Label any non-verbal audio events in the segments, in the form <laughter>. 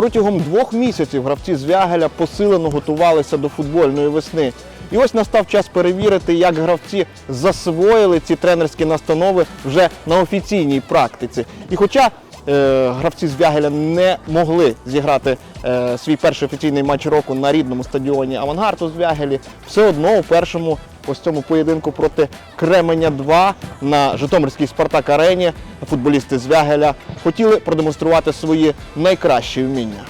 Протягом двох місяців гравці з Вягеля посилено готувалися до футбольної весни. І ось настав час перевірити, як гравці засвоїли ці тренерські настанови вже на офіційній практиці. І хоча е, гравці з Вягеля не могли зіграти е, свій перший офіційний матч року на рідному стадіоні Авангарду з Вягелі, все одно у першому ось цьому поєдинку проти Кременя 2 на Житомирській Спартак Арені футболісти з Вягеля хотіли продемонструвати свої найкращі вміння.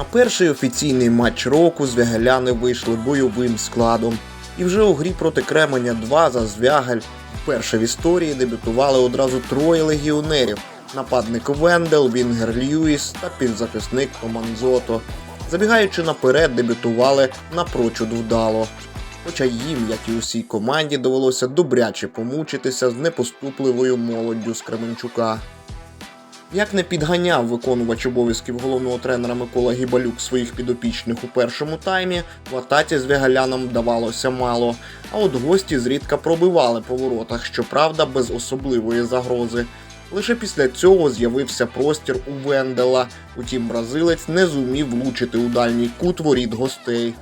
На перший офіційний матч року звягеляни вийшли бойовим складом. І вже у грі проти Кременя 2 за Звягель вперше в історії дебютували одразу троє легіонерів: нападник Вендел, Вінгер Льюіс та півзахисник Команзото. Забігаючи наперед, дебютували напрочуд вдало. Хоча їм, як і усій команді, довелося добряче помучитися з непоступливою молоддю з Кременчука. Як не підганяв виконувач обов'язків головного тренера Микола Гібалюк своїх підопічних у першому таймі, в атаці з вягалянам вдавалося мало. А от гості зрідка пробивали по воротах, щоправда, без особливої загрози. Лише після цього з'явився простір у Вендела. Утім, бразилець не зумів влучити у дальній кут воріт гостей.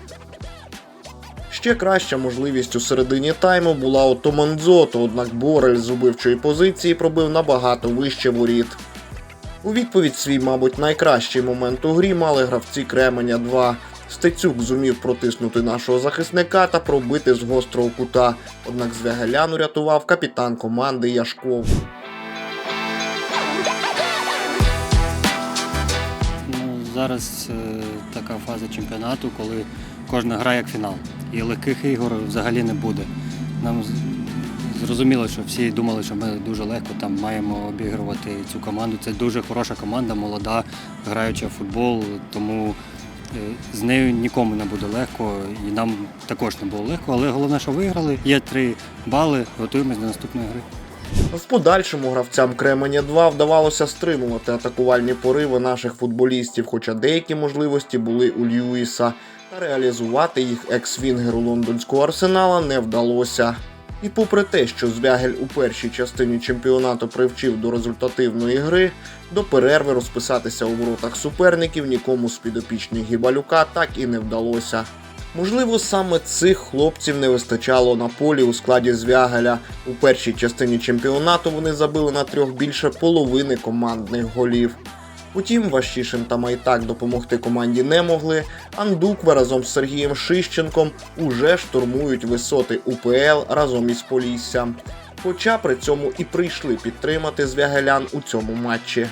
Ще краща можливість у середині тайму була у Томанзото, однак Борель з убивчої позиції пробив набагато вище воріт. У відповідь свій, мабуть, найкращий момент у грі мали гравці Кременя 2. Стецюк зумів протиснути нашого захисника та пробити з гострого кута. Однак звягеляну рятував капітан команди Яшков. Ну, зараз е, така фаза чемпіонату, коли кожна гра як фінал. І легких ігор взагалі не буде. Нам зрозуміло, що всі думали, що ми дуже легко там маємо обігрувати цю команду. Це дуже хороша команда, молода, граюча в футбол, тому е, з нею нікому не буде легко, і нам також не було легко. Але головне, що виграли. Є три бали, готуємось до наступної гри. В подальшому гравцям Кременя 2 вдавалося стримувати атакувальні пориви наших футболістів, хоча деякі можливості були у Льюіса, та реалізувати їх екс-вінгеру лондонського арсенала не вдалося. І попри те, що Звягель у першій частині чемпіонату привчив до результативної гри, до перерви розписатися у воротах суперників нікому з підопічних Гібалюка так і не вдалося. Можливо, саме цих хлопців не вистачало на полі у складі Звягеля. У першій частині чемпіонату вони забили на трьох більше половини командних голів. Утім, Ващишин та Майтак допомогти команді не могли. Андуква разом з Сергієм Шищенком уже штурмують висоти УПЛ разом із Поліссям. Хоча при цьому і прийшли підтримати звягелян у цьому матчі.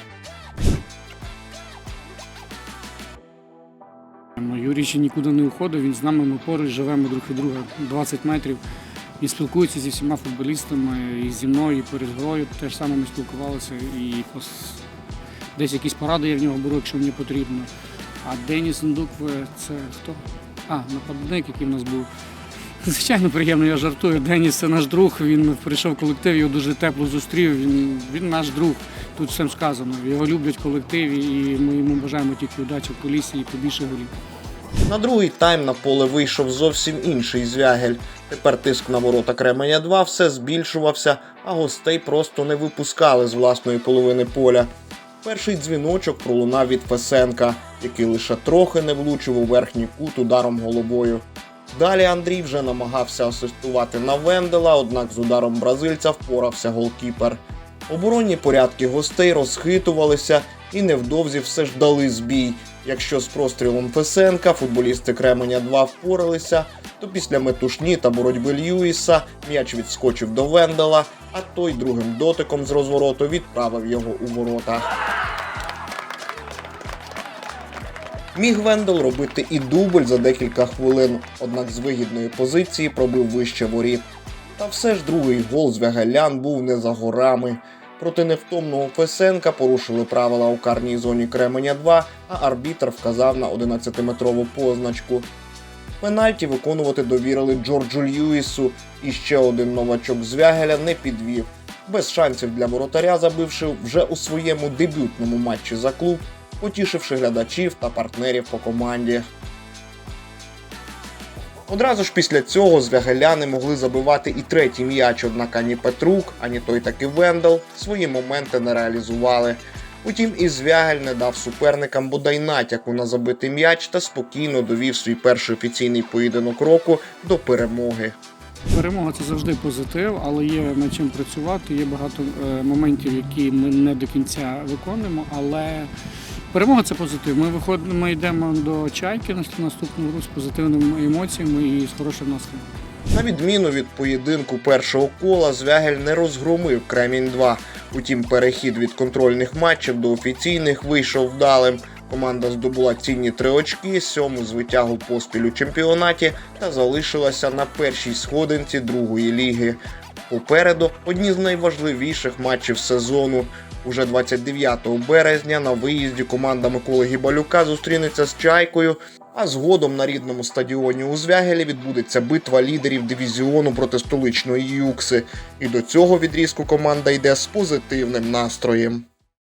Юрій ще нікуди не уходив, він з нами ми поруч живемо друг від друга 20 метрів. Він спілкується зі всіма футболістами, і зі мною, і перед грою теж саме ми спілкувалися. І десь якісь поради я в нього беру, якщо мені потрібно. А Деніс Ндукве це хто? А, нападник, який в нас був. <laughs> Звичайно, приємно, я жартую. Деніс це наш друг. Він прийшов в колектив, його дуже тепло зустрів. Він, він наш друг. Тут всім сказано. Його люблять в колективі, і ми йому бажаємо тільки удачі в полісі і побільше голів. На другий тайм на поле вийшов зовсім інший звягель. Тепер тиск на ворота Кременя 2 все збільшувався, а гостей просто не випускали з власної половини поля. Перший дзвіночок пролунав від Фесенка, який лише трохи не влучив у верхній кут ударом головою. Далі Андрій вже намагався асистувати на Вендела, однак з ударом бразильця впорався голкіпер. Оборонні порядки гостей розхитувалися і невдовзі все ж дали збій. Якщо з прострілом Фесенка футболісти Кременя 2 впоралися, то після метушні та боротьби Льюіса м'яч відскочив до Вендела, а той другим дотиком з розвороту відправив його у ворота. Міг Вендел робити і дубль за декілька хвилин, однак з вигідної позиції пробив вище воріт. Та все ж другий гол з Вягалян був не за горами. Проти невтомного Фесенка порушили правила у карній зоні Кременя 2, а арбітр вказав на 11-метрову позначку. Пенальті виконувати довірили Джорджу Льюісу, і ще один новачок з Вягеля не підвів. Без шансів для воротаря, забивши вже у своєму дебютному матчі за клуб, потішивши глядачів та партнерів по команді. Одразу ж після цього звягеляни могли забивати і третій м'яч, однак ані Петрук, ані той таки Вендел свої моменти не реалізували. Утім, і Звягель не дав суперникам бодай натяку на забитий м'яч та спокійно довів свій перший офіційний поєдинок року до перемоги. Перемога це завжди позитив, але є над чим працювати. Є багато е, моментів, які ми не до кінця виконуємо. Але перемога це позитив. Ми виходимо, ми йдемо до чайки на наступну гру з позитивними емоціями і з хорошим настроєм. На відміну від поєдинку першого кола, Звягель не розгромив Кремінь 2. Утім, перехід від контрольних матчів до офіційних вийшов вдалим. Команда здобула цінні три очки, сьому з витягу поспіль у чемпіонаті та залишилася на першій сходинці другої ліги. Попереду одні з найважливіших матчів сезону. Уже 29 березня на виїзді команда Миколи Гібалюка зустрінеться з Чайкою, а згодом на рідному стадіоні у Звягелі відбудеться битва лідерів дивізіону проти столичної Юкси. І до цього відрізку команда йде з позитивним настроєм.